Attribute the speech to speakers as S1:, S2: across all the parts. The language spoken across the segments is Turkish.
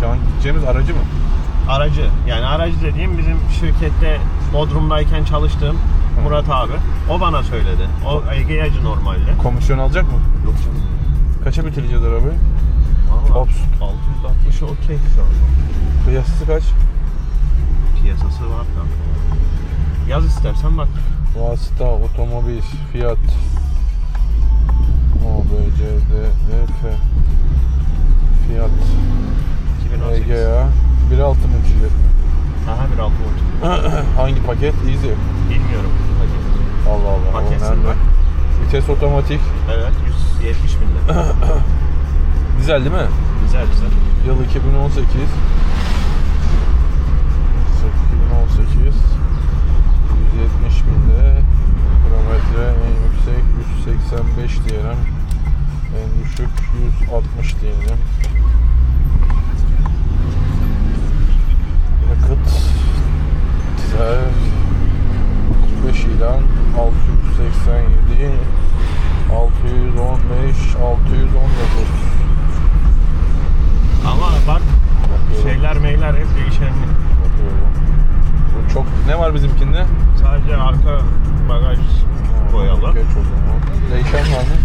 S1: şu an gideceğimiz aracı mı?
S2: Aracı. Yani aracı dediğim bizim şirkette Bodrum'dayken çalıştığım Murat abi. O bana söyledi. O Ege Yacı normalde.
S1: Komisyon alacak mı?
S2: Yok canım.
S1: Kaça bitireceğiz arabayı?
S2: Valla
S1: Ops.
S2: 660 okey şu anda.
S1: Piyasası kaç?
S2: Piyasası var kanka. Yaz istersen bak.
S1: Vasıta, otomobil, fiyat. O, B, C, D, E, F. Fiyat.
S2: 2018.
S1: EGA. 1.6 mı ücret mi?
S2: Aha bir altı volt.
S1: Hangi paket? Easy.
S2: Bilmiyorum. Hadi.
S1: Allah Allah. nerede?
S2: bak.
S1: Vites otomatik.
S2: Evet 170 bin lira.
S1: Dizel değil mi?
S2: güzel güzel.
S1: Yıl 2018. 2018. 170 binde. Kilometre en yüksek 185 diyelim. En düşük 160 diyelim. 45 ilan 687 615 619
S2: Ama bak
S1: Bakıyorum.
S2: şeyler meyler hep değişenli.
S1: Bakıyorum. Bu çok ne var bizimkinde?
S2: Sadece arka bagaj boyalı.
S1: Geç o zaman. Değişen var mı?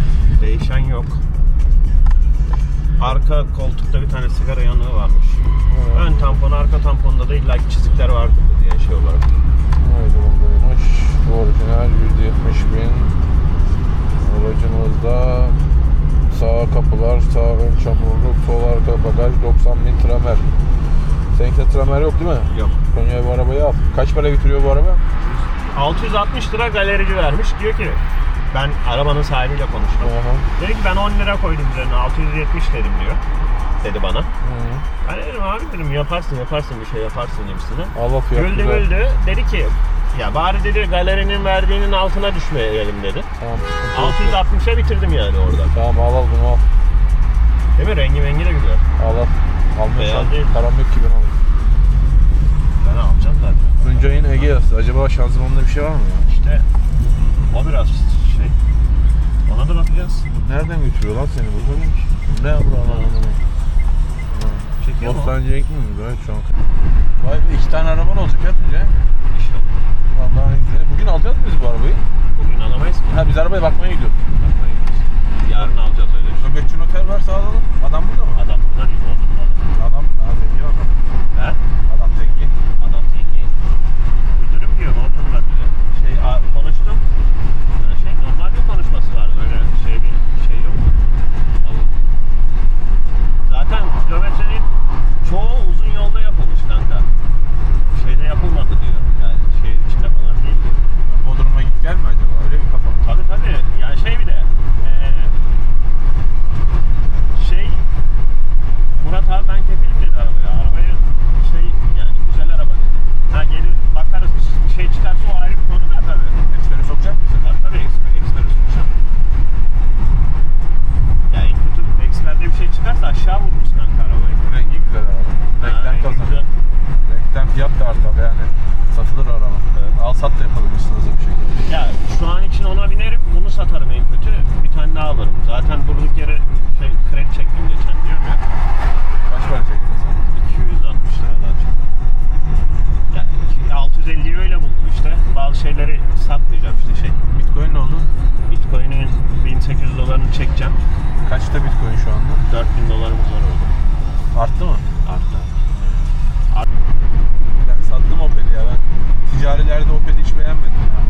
S2: Değişen yok. Arka koltukta bir tane sigara yanığı varmış.
S1: Evet.
S2: Ön tampon, arka tamponda da illa çizikler vardı şey olarak.
S1: Ne durumdaymış? Orijinal 170 bin. Aracımızda sağ kapılar, sağ ön çamurluk, sol arka bagaj 90 bin tramer. Seninkinde tramer yok değil mi?
S2: Yok.
S1: Konya'ya bu arabayı al. Kaç para getiriyor bu araba?
S2: 660 lira galerici vermiş. Diyor ki ben arabanın sahibiyle konuştum.
S1: Aha.
S2: Dedi ki ben 10 lira koydum üzerine 670 dedim diyor. Dedi bana.
S1: Hı.
S2: Ben dedim abi dedim yaparsın yaparsın bir şey yaparsın gibisine.
S1: Allah fiyat
S2: Güldü
S1: güzel.
S2: güldü. Dedi ki ya bari dedi galerinin verdiğinin altına düşmeyelim dedi.
S1: Tamam. sıkıntı yok.
S2: 660'a bitirdim yani orada.
S1: Tamam al al bunu al.
S2: Değil mi? Rengi mengi de güzel.
S1: Al al. Almıyorsan
S2: Beyaz değil.
S1: param yok ki ben alayım.
S2: Ben alacağım zaten.
S1: Tuncay'ın Egea'sı. Acaba şanzımanında bir şey var mı ya?
S2: İşte o biraz şey. Ona da bakacağız.
S1: Nereden götürüyor lan seni bu bölüm ki? Ne buralar anlamadım.
S2: Çekiyor mu?
S1: Bostancı'ya gitmiyor muyuz? Şu an. Vay be iki tane araban olacak ya Tuncay.
S2: İnşallah.
S1: Vallahi ne güzel. Bugün alacağız mı biz bu arabayı?
S2: Bugün alamayız ki.
S1: Ha biz arabaya bakmaya gidiyoruz.
S2: Yarın alacağız öyle. bir şey.
S1: Nöbetçi noter varsa alalım. Adam burada mı?
S2: Adam burada değil mi?
S1: Adam, ha zengin adam.
S2: He?
S1: Adam zengin.
S2: Adam zengin. Müdürüm diyor Bodrum'da diyor. Şey a- konuştum. Yani şey normal bir konuşması var. Böyle şey bir şey yok mu? Ama Zaten kilometrenin çoğu uzun yolda yapılmış kanka. Şeyde yapılmadı diyor. Yani şehir içinde falan değil diyor.
S1: Bodrum'a git gelme acaba? Öyle bir kafa. mı?
S2: Tabii tabii. Yani şey bir de eee, şey Murat abi ben kefilim dedi arabaya. Arabayı şey yani güzel araba dedi. Ha gelir bakarız bir, bir şey çıkarsa o ayrı bir konu da tabii.
S1: Eksperi sokacak mısın?
S2: Tabii tabii eksper, eksperi sokacağım. Ya en kötü eksperde bir şey çıkarsa aşağı vururuz kanka arabayı.
S1: Rengi güzel araba. Renkten
S2: Ha,
S1: kazanır.
S2: güzel.
S1: Renkten fiyat da artar yani. Satılır araba. Al sat da yapabilirsin hızlı bir şekilde.
S2: Ya şu an için ona binerim, bunu satarım en kötü. Bir tane daha alırım. Zaten durduk yere şey kredi çektim geçen diyorum ya.
S1: Kaç para çektin sen?
S2: 260 liradan çok. Ya iki- 650'yi öyle buldum işte. Bazı şeyleri satmayacağım işte şey.
S1: Bitcoin ne oldu?
S2: Bitcoin'in 1800 dolarını çekeceğim.
S1: Kaçta Bitcoin şu anda?
S2: 4000 dolarımız var orada.
S1: Arttı mı?
S2: Arttı.
S1: Ben sattım Opel'i ya ben. Ticarilerde Opel'i hiç beğenmedim ya.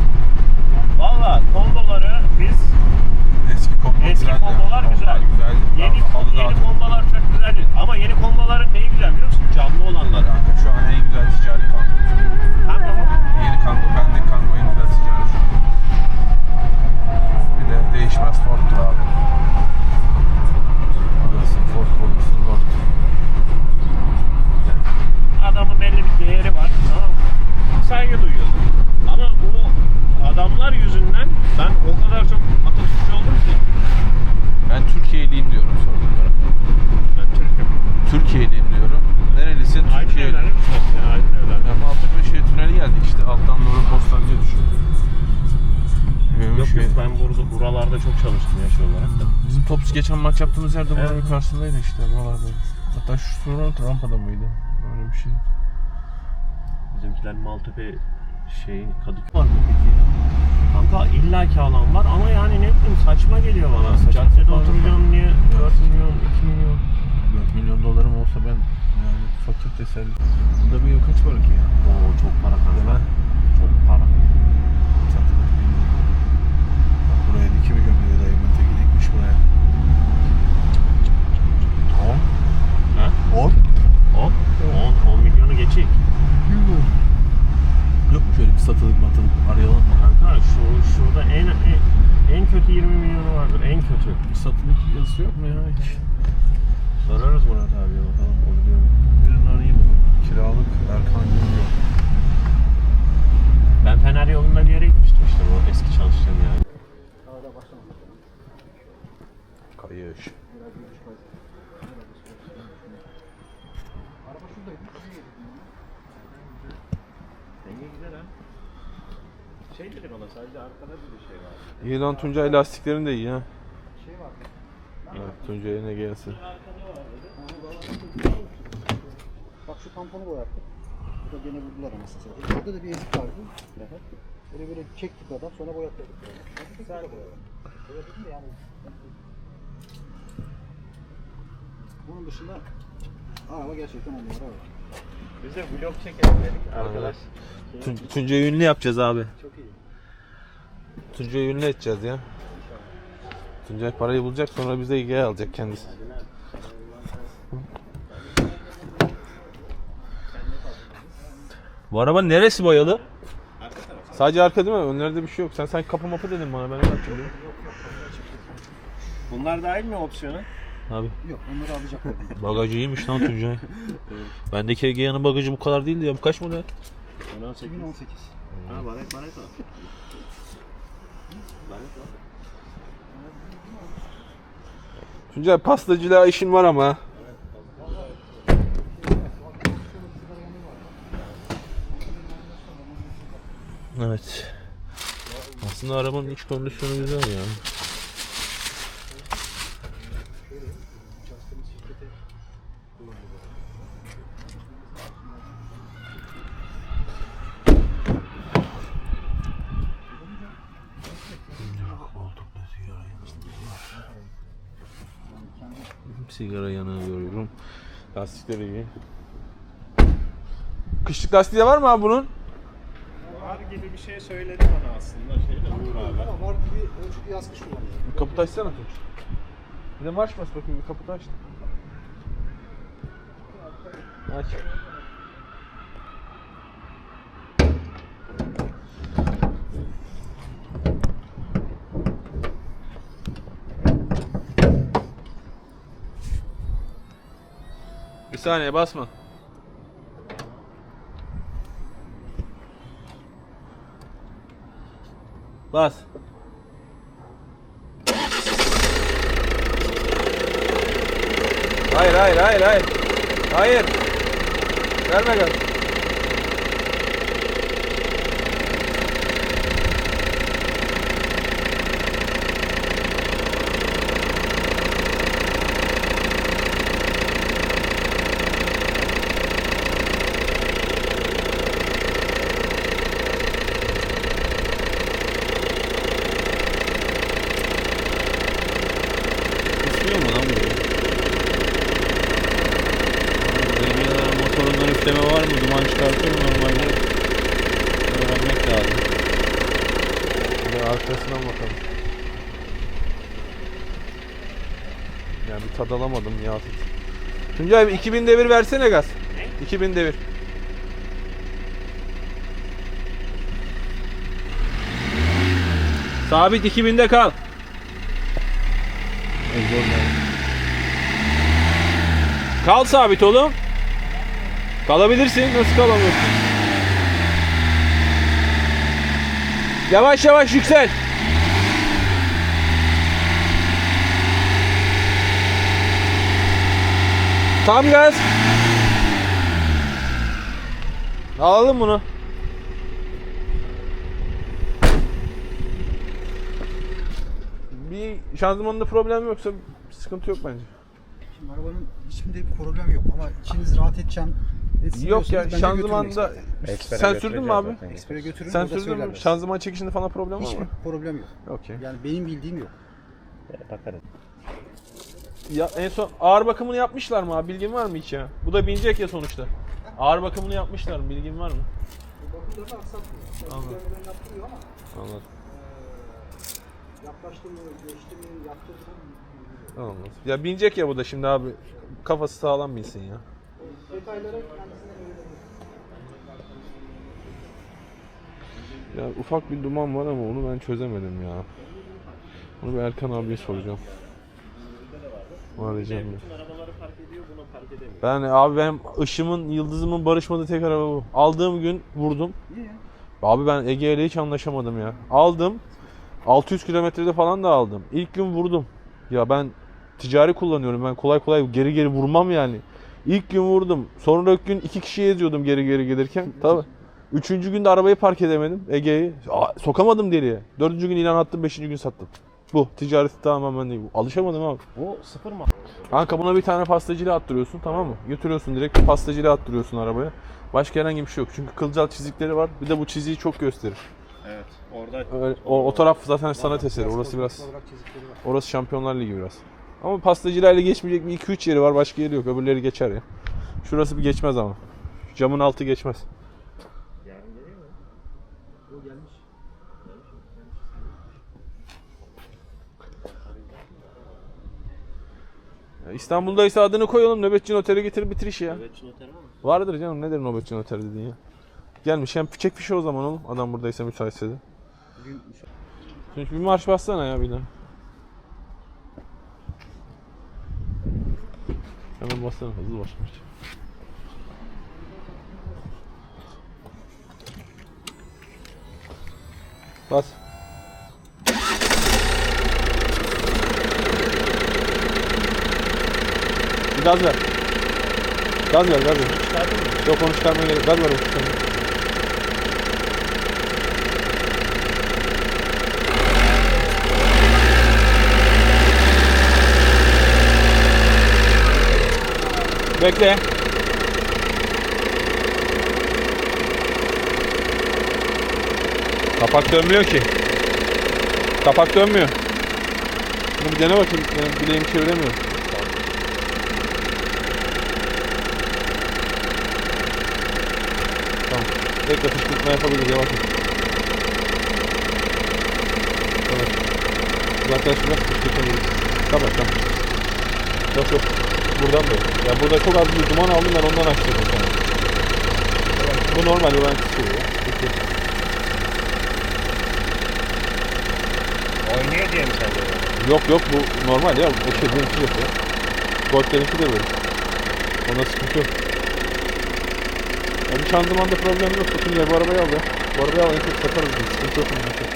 S2: Valla komboları biz
S1: Eski kombo
S2: eski
S1: güzeldi.
S2: kombolar güzel.
S1: güzeldi.
S2: Yeni,
S1: Halı daha
S2: yeni
S1: çok-
S2: kombolar çok güzel değil. Ama yeni komboların neyi güzel biliyor musun? Canlı olanları.
S1: Kanka şu an en güzel ticari kango.
S2: Hem de bu
S1: Yeni kango, bendeki kango en güzel ticari şu an. Bir de değişmez Ford'tur abi. Alırsın Ford olursun Ford.
S2: adamın belli bir değeri var. Tamam mı? Saygı duyuyorum. Ama bu adamlar yüzünden ben o kadar çok Atatürkçü oldum ki.
S1: Ben Türkiye'liyim diyorum sorunlara.
S2: Ben Türk'üm.
S1: Türkiye'liyim diyorum. Nerelisin?
S2: Aydın
S1: Türkiye.
S2: evlendim işte. Aydın evlendim.
S1: Ya Maltepe tüneli geldik işte alttan doğru Bostancı'ya düşüyor.
S2: Yok yok ben burada buralarda çok çalıştım yaş olarak da.
S1: Bizim Tops geçen maç yaptığımız yerde buranın karşısındaydı işte buralarda. Hatta şu sonra rampada mıydı? Öyle bir şey.
S2: Bizimkiler Maltepe şey Kadıköy var mı peki? Kanka illaki alan var ama yani ne bileyim saçma geliyor bana.
S1: Saçma
S2: Caddede oturacağım diye 4 milyon 2 milyon.
S1: 4 milyon dolarım olsa ben yani fakir teselli. Burada bir yıl kaç para ki ya?
S2: Oo çok para
S1: Değil
S2: kanka.
S1: mi?
S2: Çok para.
S1: Dolar. Bak buraya da 2 milyon lira dayımın teki dikmiş buraya. 10?
S2: Ha?
S1: 10?
S2: 10 10 10 milyonu geçik.
S1: Yok mu şöyle bir satılık matılık arayalım mı?
S2: Kanka şu şurada en en, en kötü 20 milyonu vardır. En kötü.
S1: Bir satılık yazısı yok mu ya hiç?
S2: Sorarız Murat abiye bakalım o biliyor mu?
S1: Birini arayayım. Kiralık Erkan Güngör.
S2: Ben Fener yolunda bir yere gitmiştim işte bu eski çalıştığım yer.
S1: Kayış.
S2: Şey dedi bana sadece arkada bir şey var.
S1: İyi lan Tuncay lastiklerin de iyi ha. Evet, Tuncay'a ne gelsin.
S3: Bak şu tamponu boyattık. Bu da gene vurdular anasını satayım. Burada da bir ezik vardı. Böyle böyle çektik adam sonra boyattık. Güzel boyadık. Boyadık da yani. Bunun dışında araba gerçekten on numara var.
S2: Biz de vlog çekelim dedik arkadaş.
S1: Tun- Tuncay'ı ünlü yapacağız abi.
S3: Çok iyi.
S1: Tuncay'ı ünlü edeceğiz ya. Tuncay parayı bulacak sonra bize ilgiye alacak kendisi. Bu araba neresi boyalı? Sadece arka değil mi? Önlerde bir şey yok. Sen sanki kapı mapı dedin bana ben öyle hatırlıyorum.
S2: Bunlar dahil mi opsiyona?
S1: Abi
S3: Yok onları alacaklar.
S1: bagajı iyiymiş lan Tuncay. Bendeki Egea'nın bagajı bu kadar değildi ya. Bu kaç model?
S2: 18.
S3: 2018.
S2: Ha baret baret o. Baret o.
S1: Tuncay pastacılığa işin var ama. Evet. Aslında arabanın iç kondisyonu güzel ya. Sigara yanığı görüyorum. Lastikleri iyi. Kışlık lastiği de var mı abi bunun?
S2: Var gibi bir şey söyledi bana aslında şey de Uğur abi.
S3: Ama var gibi ölçülü yaz kış kullanıyor.
S1: Açsana Tunç. Bir de marş bas bakayım bir kaput aç. Aç. Bir saniye basma. Bas. Hayır hayır hayır hayır. Hayır. Verme gaz. Isınıyor mu lan bu? Radialar motorundan üfleme var mı? Duman çıkartıyor mu normalde? Öğrenmek lazım. Bir de arkasından bakalım. Ya bir tad alamadım ya. Tuncay bir 2000 devir versene gaz. 2000 devir. Sabit 2000'de kal. Kal sabit oğlum. Kalabilirsin. Nasıl kalamıyorsun? Yavaş yavaş yüksel. Tam gaz. Alalım bunu. Bir şanzımanında problem yoksa sıkıntı yok bence.
S3: Şimdi arabanın hiçbirinde bir problem yok ama içiniz rahat edeceğim.
S1: Yok ya şanzımanda
S2: Ekspere
S1: sen sürdün mü abi?
S3: Expert'e götürün.
S1: Sen sürdün mü? Şanzıman çekişinde falan problem var
S3: Hiçbir
S1: mı?
S3: problem yok.
S1: Okey.
S3: Yani benim bildiğim yok.
S2: Bakarız.
S1: Ya en son ağır bakımını yapmışlar mı abi? Bilgin var mı hiç ya? Bu da binecek ya sonuçta. Ağır bakımını yapmışlar mı? Bilgin var mı?
S3: Bakımlarını aksatmıyor.
S1: Anladım.
S3: Görmelerini yaptırıyor ama
S1: Anladım.
S3: yaklaştı mı, geçti mi, yaptırdı mı?
S1: Anladım. Ya binecek ya bu da şimdi abi. Kafası sağlam binsin ya.
S3: Detaylara kendisine
S1: Ya ufak bir duman var ama onu ben çözemedim ya. Bunu bir Erkan abiye soracağım. Arayacağım bir.
S2: Bütün arabaları park ediyor, bunu park edemiyor.
S1: Ben abi benim ışımın, yıldızımın barışmadığı tek araba bu. Aldığım gün vurdum.
S3: Niye?
S1: Abi ben Ege ile hiç anlaşamadım ya. Aldım. 600 kilometrede falan da aldım. İlk gün vurdum. Ya ben ticari kullanıyorum. Ben kolay kolay geri geri vurmam yani. İlk gün vurdum. Sonraki gün iki kişiyi eziyordum geri geri gelirken. Tabii. Üçüncü günde arabayı park edemedim Ege'yi. Aa, Sokamadım deriye. Dördüncü gün ilan attım, beşinci gün sattım. Bu ticareti tamamen değil. Alışamadım abi.
S2: Bu sıfır mı?
S1: Kanka buna bir tane pastacıyla attırıyorsun tamam mı? Götürüyorsun direkt pastacıyla attırıyorsun arabaya. Başka herhangi bir şey yok. Çünkü kılcal çizikleri var. Bir de bu çiziği çok gösterir.
S2: Evet. Orada
S1: Öyle, o, o taraf zaten sanat eseri. Orası biraz orası Şampiyonlar Ligi biraz. Ama pastacılarla geçmeyecek bir 2-3 yeri var. Başka yeri yok. Öbürleri geçer ya. Şurası bir geçmez ama. Camın altı geçmez.
S2: yarın geliyor mu?
S3: O gelmiş.
S1: Ya İstanbul'daysa adını koyalım. Nöbetçi notere getir bitir işi ya.
S2: Şu noter mı?
S1: Vardır canım. Nedir nöbetçi noter dediğin ya? Gelmiş. Hem çek fişi o zaman oğlum. Adam buradaysa müsaitse de. Çünkü bir marş bassana ya bir daha. Hemen bassana hızlı bas marş. Bas. Gaz ver. Gaz ver, gaz ver. Yok onu çıkarmaya gerek. Gaz ver onu. Bekle. Kapak dönmüyor ki. Kapak dönmüyor. Bunu bir dene bakayım. Ben bileğimi çeviremiyorum. Tamam. Bekle fışkırtma yapabilir yavaş ol. Evet. Uzaklaş biraz fışkırtabilir. Kapat tamam. Yok yok. Buradan da yok. Ya burada çok az bir duman aldım ben ondan açtırdım sana. Bu normal ben tutuyor ya. Peki.
S2: Oynuyor diye mi sen de?
S1: Yok yok bu normal ya. Bu şey yok ya. Golf'lerinki de böyle. Ona sıkıntı yok. Şanzımanda problem yok. Bakın ya bu arabayı al ya. Bu arabayı al en çok satarız biz. Sıkıntı yok bundan sonra.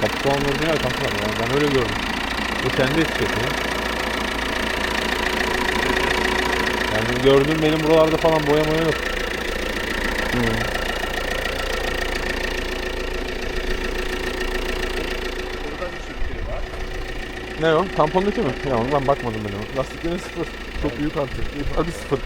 S1: Kapitağın orijinal kanka ya. Ben öyle gördüm. Bu kendi etiketi ya. Yani gördüm benim buralarda falan boya moya yok.
S2: Var.
S1: Ne o? Tampondaki mi? Ya onu ben bakmadım ben ona. Lastiklerin sıfır. Çok büyük artık. Hadi sıfır.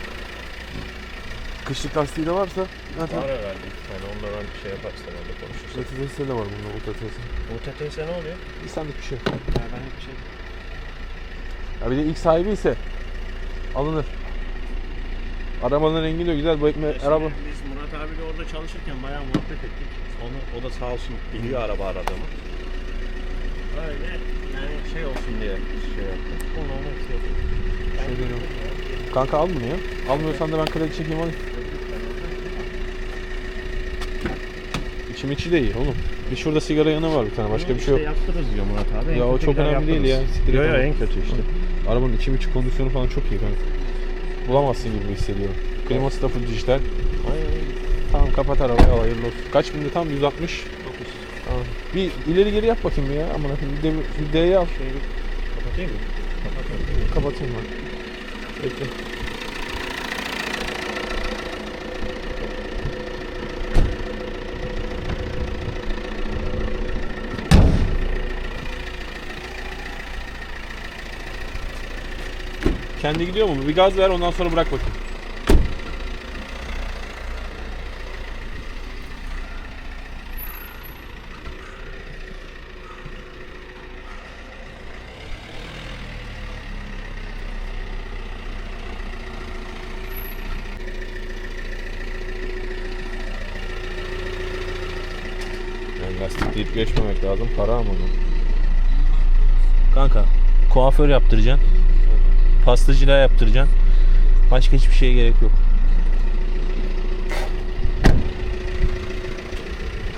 S1: Kışlık lastiği de varsa zaten
S2: Var herhalde iki tane. Onlardan bir şey yaparsan orada konuşursun.
S1: UTTS de var bunda UTTS.
S2: UTTS ne oluyor?
S1: İstendik bir şey.
S2: Ya ben bir şey...
S1: Ya bir de ilk sahibi ise alınır. Arabanın rengi de güzel. Bu ekme
S2: Şimdi
S1: araba.
S2: Biz Murat abiyle orada çalışırken bayağı muhabbet ettik. Onu, o da sağ olsun biliyor araba aradığımı. Öyle yani şey olsun diye şey yaptım. Onu onu şey ya.
S1: Kanka al bunu ya. Almıyorsan da ben kredi çekeyim alayım. İçim içi de iyi oğlum. Bir şurada sigara yanı var bir tane. Başka bir şey yok.
S2: yaptırırız diyor Murat abi. En
S1: Ya o
S2: kötü
S1: çok
S2: gider
S1: önemli değil ya.
S2: yaptırırız.
S1: Siktir et
S2: Yo en kötü işte.
S1: Arabanın içim içi kondisyonu falan çok iyi kanka. Bulamazsın gibi hissediyorum. Kliması da full dijital. Tamam kapat arabayı al hayırlı olsun. Kaç bindi tam 160. Tamam. Bir ileri geri yap bakayım bir ya. Aman akım bir, de, bir D'ye al.
S2: Kapatayım mı?
S1: Kapatayım ben çektim. Kendi gidiyor mu? Bir gaz ver ondan sonra bırak bakayım. Geçmemek lazım. Para ama bu.
S2: Kanka kuaför yaptıracaksın. Pastacılığa yaptıracaksın. Başka hiçbir şeye gerek yok.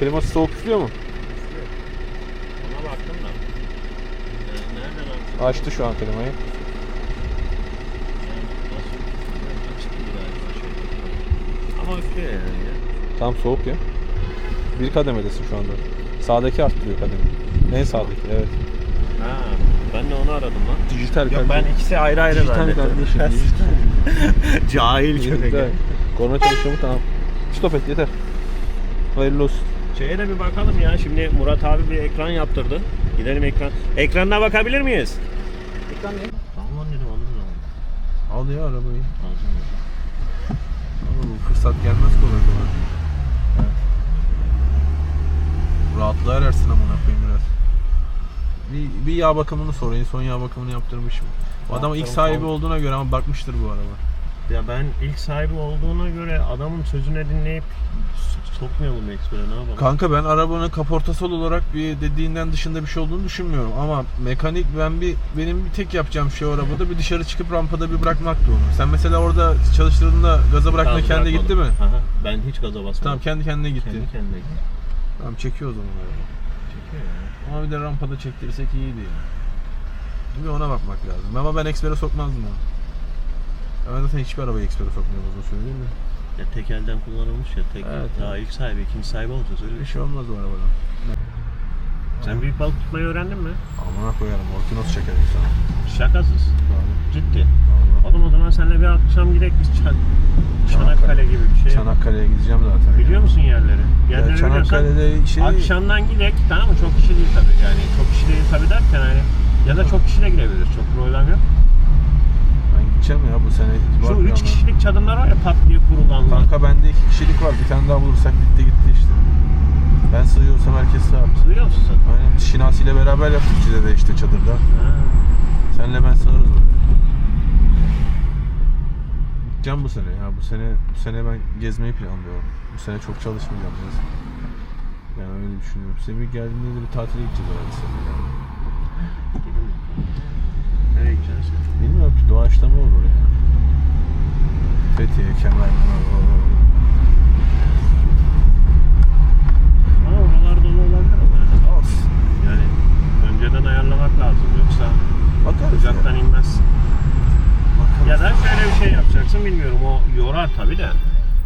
S1: Kliması soğuk üflüyor mu?
S2: Ona baktım da. Nereden
S1: Açtı şu an klimayı.
S2: Ama üflüyor yani ya.
S1: Tam soğuk ya. Bir kademedesin şu anda. Sağdaki arttırıyor kademi. En sağdaki evet.
S2: Ha, ben de onu aradım lan.
S1: Dijital
S2: Yok ben ikisi ayrı ayrı
S1: Dijital
S2: zannettim.
S1: kardeşim. Dijital.
S2: Cahil köpek.
S1: Dijital. Korna çalışıyor mu? Tamam. Stop et yeter. Hayırlı olsun.
S2: Şeye de bir bakalım ya. Şimdi Murat abi bir ekran yaptırdı. Gidelim ekran. Ekranına bakabilir miyiz?
S3: Ekran ne?
S2: Tamam dedim alırız onu.
S1: Al ya arabayı.
S2: Alacağım.
S1: Oğlum fırsat gelmez kolay kolay. Rahatlığa erersin amına koyayım biraz. Bir, bir yağ bakımını sorayım. Son yağ bakımını yaptırmış mı? Bu adam ilk sahibi
S2: tamam.
S1: olduğuna göre ama bakmıştır bu araba.
S2: Ya ben ilk sahibi olduğuna göre adamın sözüne dinleyip s- sokmayalım ekspere ne yapalım?
S1: Kanka ben arabanın kaportasal olarak bir dediğinden dışında bir şey olduğunu düşünmüyorum ama mekanik ben bir benim bir tek yapacağım şey o arabada bir dışarı çıkıp rampada bir bırakmaktı onu. Sen mesela orada çalıştırdığında gaza
S2: Gaz
S1: kendi gitti mi?
S2: bırakmadım. Aha, ben hiç gaza basmadım.
S1: Tamam kendi kendine gitti.
S2: Kendi kendine gitti.
S1: Tamam çekiyor o zaman araba.
S2: Çekiyor ya.
S1: Ama bir de rampada çektirsek iyiydi ya. Bir ona bakmak lazım. Ama ben ekspere sokmazdım onu. Ya Ben zaten hiçbir arabayı ekspere sokmuyorum uzun söyleyeyim mi?
S2: Ya tek elden kullanılmış ya. Tek
S1: Evet,
S2: daha ilk sahibi, ikinci sahibi olacağız öyle
S1: Bir
S2: bir şey.
S1: şey olmaz bu arabadan.
S2: Sen büyük balık tutmayı öğrendin mi?
S1: Amına koyarım. Orkinos çekerim sana.
S2: Şakasız.
S1: Doğru.
S2: Ciddi.
S1: Vallahi.
S2: Oğlum o zaman seninle bir akşam gidelim biz Çan Çanakkale gibi bir şey.
S1: Çanakkale'ye gideceğim zaten.
S2: Biliyor musun yerleri? Yerleri
S1: Ya Çanakkale'de şey...
S2: akşamdan gidelim tamam mı? Çok kişi değil tabii yani. Çok kişi değil tabii derken hani ya da çok kişi de girebilir. Çok problem yok.
S1: Gideceğim ya bu sene.
S2: Şu
S1: Var
S2: 3
S1: planlar.
S2: kişilik çadırlar var ya pat diye kurulanlar.
S1: Kanka bende iki kişilik var. Bir tane daha bulursak bitti gitti işte. Ben sığıyorsam herkes sığar.
S2: Duyuyor musun sen?
S1: Aynen. Şinasi ile beraber yaptık Cide'de işte çadırda.
S2: Ha.
S1: Senle ben sığarız orada. Gideceğim bu sene ya. Bu sene bu sene ben gezmeyi planlıyorum. Bu sene çok çalışmayacağım biraz. Yani öyle düşünüyorum. Semih geldiğinde de bir tatile gideceğiz herhalde seninle.
S2: Nereye gideceğiz?
S1: Bilmiyorum ki doğaçlama olur ya. Fethiye, Kemerburgaz.
S2: Ama oralar dolu olabilir ama yani.
S1: Olsun.
S2: Yani önceden ayarlamak lazım yoksa Uzaktan inmez.
S1: Bakarız.
S2: Ya da şöyle bir şey yapacaksın bilmiyorum o yorar tabi de.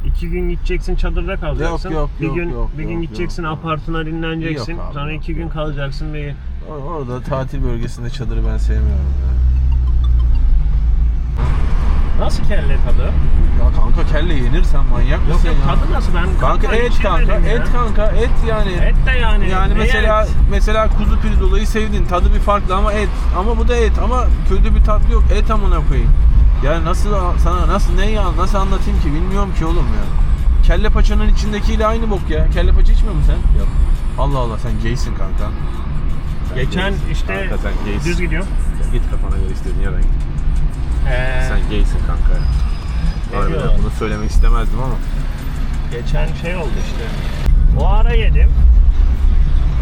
S2: İki gün gideceksin çadırda kalacaksın.
S1: Yok, yok,
S2: bir
S1: yok,
S2: gün
S1: yok,
S2: bir gün
S1: yok,
S2: gideceksin
S1: yok,
S2: apartına dinleneceksin.
S1: Yok abi,
S2: sonra
S1: yok,
S2: iki gün
S1: yok.
S2: kalacaksın bir
S1: Or- Orada tatil bölgesinde çadırı ben sevmiyorum ya.
S2: Nasıl kelle tadı?
S1: Ya kanka kelle yenir sen manyak mısın
S2: yok
S1: ya?
S2: tadı nasıl ben
S1: Kanka et kanka,
S2: ya.
S1: et kanka, et yani.
S2: Et de yani.
S1: Yani
S2: ne
S1: mesela
S2: et?
S1: mesela kuzu pirzolayı sevdin. Tadı bir farklı ama et. Ama bu da et ama kötü bir tat yok. Et amına koyayım. Yani nasıl sana nasıl ne ya nasıl anlatayım ki bilmiyorum ki oğlum ya. Kelle paçanın içindekiyle aynı bok ya. Kelle paça içmiyor musun sen? Yok. Allah Allah sen gaysin kanka. Sen
S2: Geçen
S1: gaysin.
S2: işte
S1: Kanka sen gaysin.
S2: düz gidiyorum.
S1: Sen git kafana göre istediğin yere git.
S2: Ee,
S1: Sen gaysin kanka. Harbiden
S2: diyorlar?
S1: bunu söylemek istemezdim ama.
S2: Geçen şey oldu işte. O ara yedim.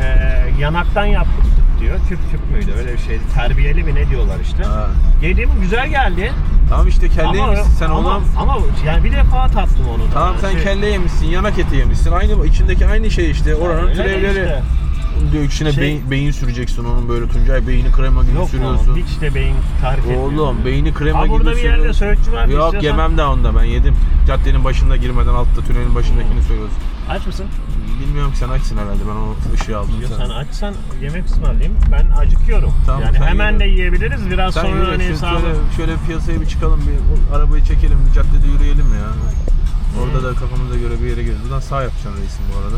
S2: Ee, yanaktan yaptık diyor. Küp küp müydü öyle bir şeydi. Terbiyeli mi ne diyorlar işte.
S1: Ha.
S2: Yedim güzel geldi.
S1: Tamam işte kelle
S2: ama,
S1: yemişsin sen
S2: ama,
S1: onu.
S2: ama yani bir defa tattım onu da.
S1: Tamam sen
S2: Şey-
S1: kelle yemişsin, yanak eti yemişsin. Aynı içindeki aynı şey işte. Oranın
S2: Öyle de
S1: türevleri.
S2: işte.
S1: Diyor içine
S2: Şey-
S1: beyin, beyin süreceksin onun böyle Tuncay beyni krema gibi
S2: Yok
S1: sürüyorsun.
S2: Hiç de beyin tarif etmiyor.
S1: Oğlum beyni krema
S2: Ha
S1: gibi
S2: burada bir yerde
S1: sürüyorsun.
S2: söğütçü var.
S1: Yok
S2: istiyorsan-
S1: yemem daha onda ben yedim. Caddenin başında girmeden altta tünelin başındakini söylüyorsun.
S2: Aç mısın?
S1: Bilmiyorum ki sen açsın herhalde ben o ışığı aldım
S2: Yok
S1: sen.
S2: sen açsan yemek ısmarlayayım. Ben acıkıyorum.
S1: Tamam,
S2: yani hemen
S1: yürü.
S2: de yiyebiliriz. Biraz
S1: Sen
S2: sonra hani hesabı...
S1: şöyle, şöyle piyasaya bir çıkalım bir arabayı çekelim bir caddede yürüyelim ya. Orada da kafamıza göre bir yere gireriz. Buradan sağ yapacaksın reisim bu arada.